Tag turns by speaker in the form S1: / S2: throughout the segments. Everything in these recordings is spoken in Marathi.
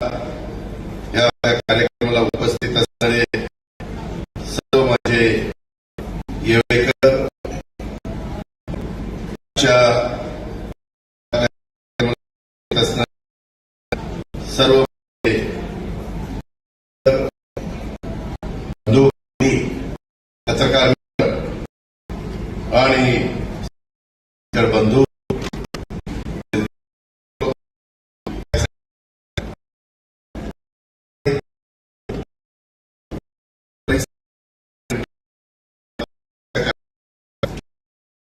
S1: या कार्यक्रमाला उपस्थित असणारे सर्व माझे येवेकर सर्व पत्रकार आणि बंधू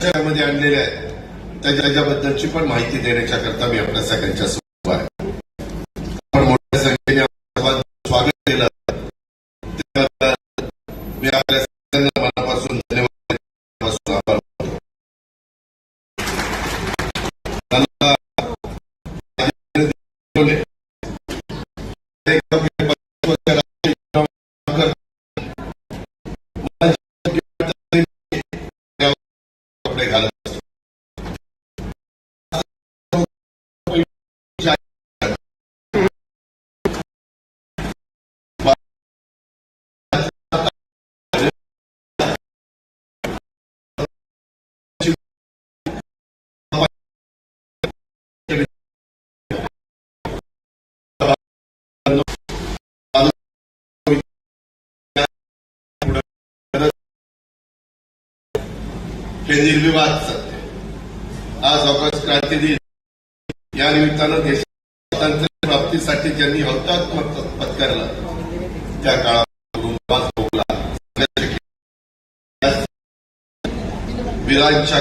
S1: मध्ये आणलेल्या आहेत. त्याच्याबद्दलची पण माहिती देण्याच्या करता मी आपल्या सगळ्यांच्या समोर आहे. आपण मोठ्या संख्येने स्वागत केलं. मी आपल्या सगळ्यांना मनापासून धन्यवाद आभार मानतो. compleja हे निर्विवाद सत्य आज ऑगस्ट क्रांती दिन. या निमित्तानं देश स्वातंत्र्य प्राप्तीसाठी ज्यांनी हौतात्मक पत्करलं त्या काळात तुरुंगवास वीरांच्या